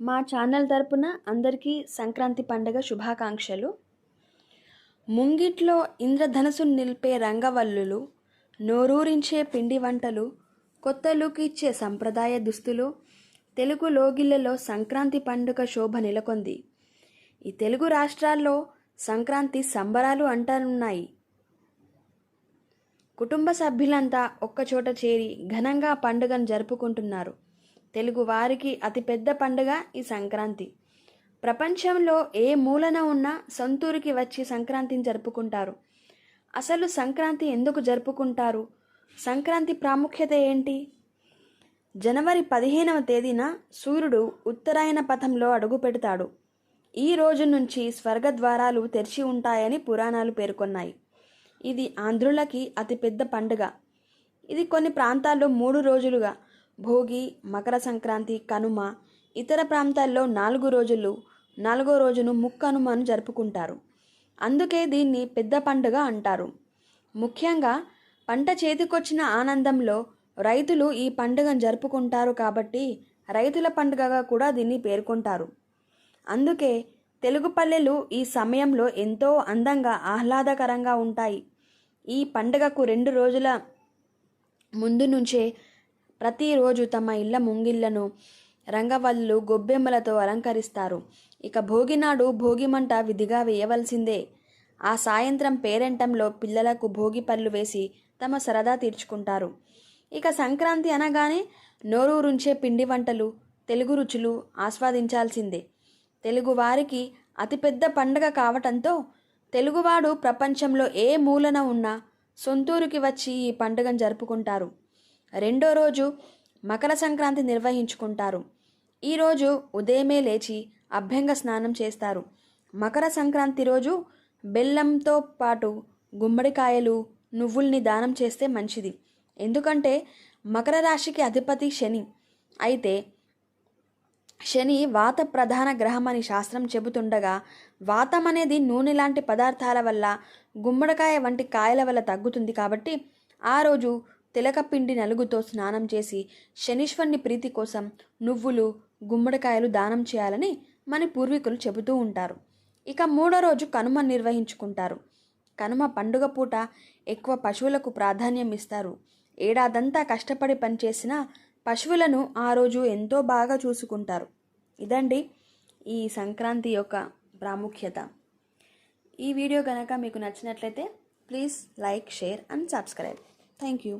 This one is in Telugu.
మా ఛానల్ తరపున అందరికీ సంక్రాంతి పండగ శుభాకాంక్షలు. ముంగిట్లో ఇంద్రధనస్సు నిలిపే రంగవల్లులు నోరూరించే పిండి వంటలు కొత్త లుక్ ఇచ్చే సంప్రదాయ దుస్తులు తెలుగు లోగిళ్ళలో సంక్రాంతి పండుగ శోభ నెలకొంది. ఈ తెలుగు రాష్ట్రాల్లో సంక్రాంతి సంబరాలు అంటనున్నాయి. కుటుంబ సభ్యులంతా ఒక్కచోట చేరి ఘనంగా పండుగను జరుపుకుంటున్నారు. తెలుగు వారికి అతిపెద్ద పండుగ ఈ సంక్రాంతి. ప్రపంచంలో ఏ మూలన ఉన్నా సొంతూరికి వచ్చి సంక్రాంతిని జరుపుకుంటారు. అసలు సంక్రాంతి ఎందుకు జరుపుకుంటారు? సంక్రాంతి ప్రాముఖ్యత ఏంటి? జనవరి పదిహేనవ తేదీన సూర్యుడు ఉత్తరాయణ పథంలో అడుగు పెడతాడు. ఈ రోజు నుంచి స్వర్గద్వారాలు తెరిచి ఉంటాయని పురాణాలు పేర్కొన్నాయి. ఇది ఆంధ్రులకి అతిపెద్ద పండుగ. ఇది కొన్ని ప్రాంతాల్లో మూడు రోజులుగా భోగి మకర సంక్రాంతి కనుమ ఇతర ప్రాంతాల్లో నాలుగు రోజులు నాలుగో రోజును ముక్కనుమను జరుపుకుంటారు. అందుకే దీన్ని పెద్ద పండుగ అంటారు. ముఖ్యంగా పంట చేతికొచ్చిన ఆనందంలో రైతులు ఈ పండుగను జరుపుకుంటారు కాబట్టి రైతుల పండుగగా కూడా దీన్ని పేర్కొంటారు. అందుకే తెలుగు పల్లెలు ఈ సమయంలో ఎంతో అందంగా ఆహ్లాదకరంగా ఉంటాయి. ఈ పండుగకు రెండు రోజుల ముందు నుంచే ప్రతిరోజు తమ ఇళ్ళ ముంగిళ్ళను రంగవల్లు గొబ్బెమ్మలతో అలంకరిస్తారు. ఇక భోగినాడు భోగిమంట విధిగా వేయవలసిందే. ఆ సాయంత్రం పేరెంటంలో పిల్లలకు భోగి పళ్ళు వేసి తమ సరదా తీర్చుకుంటారు. ఇక సంక్రాంతి అనగానే నోరూరుంచే పిండి వంటలు తెలుగు రుచులు ఆస్వాదించాల్సిందే. తెలుగువారికి అతిపెద్ద పండగ కావటంతో తెలుగువాడు ప్రపంచంలో ఏ మూలన ఉన్నా సొంతూరుకి వచ్చి ఈ పండుగను జరుపుకుంటారు. రెండో రోజు మకర సంక్రాంతి నిర్వహించుకుంటారు. ఈరోజు ఉదయమే లేచి అభ్యంగ స్నానం చేస్తారు. మకర సంక్రాంతి రోజు బెల్లంతో పాటు గుమ్మడికాయలు నువ్వుల్ని దానం చేస్తే మంచిది. ఎందుకంటే మకర రాశికి అధిపతి శని. అయితే శని వాత ప్రధాన గ్రహం అని శాస్త్రం చెబుతుండగా వాతం అనేది నూనె లాంటి పదార్థాల వల్ల గుమ్మడికాయ వంటి కాయల వల్ల తగ్గుతుంది కాబట్టి ఆ రోజు తిలకపిండి నలుగుతో స్నానం చేసి శనీశ్వరుని ప్రీతి కోసం నువ్వులు గుమ్మడికాయలు దానం చేయాలని మన పూర్వీకులు చెబుతూ ఉంటారు. ఇక మూడో రోజు కనుమ నిర్వహించుకుంటారు. కనుమ పండుగ పూట ఎక్కువ పశువులకు ప్రాధాన్యం ఇస్తారు. ఏడాదంతా కష్టపడి పనిచేసిన పశువులను ఆ రోజు ఎంతో బాగా చూసుకుంటారు. ఇదండి ఈ సంక్రాంతి యొక్క ప్రాముఖ్యత. ఈ వీడియో కనుక మీకు నచ్చినట్లయితే please like share and subscribe. Thank you.